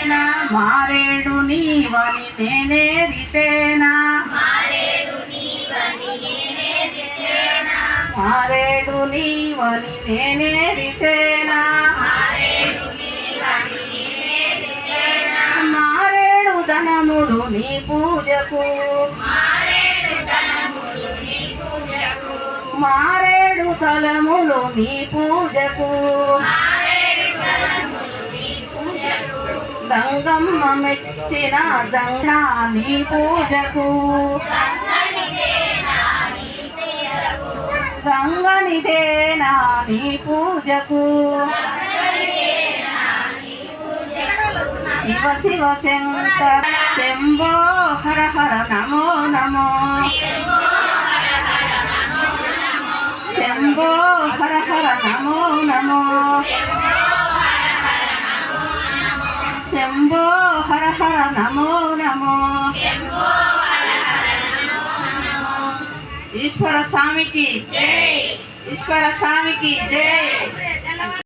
రితేనా మారేడు నీవని నేనే రితేనా మారేడు నీవని నేనే రితేనా మారేడు ధనములు నీ పూజకు. మారేడు తలములు నీ పూజకు. గంగమ్మ మెచ్చిన జంగా నీ పూజకు. గంగనిదేనా నీ పూజకు. శివ శివ శంకర శంభో హర హర నమో నమో. శంభో హర హర నమో శంభో హర హర నమో నమో. ఈశ్వర స్వామికి జై. ఈశ్వర స్వామికి జై.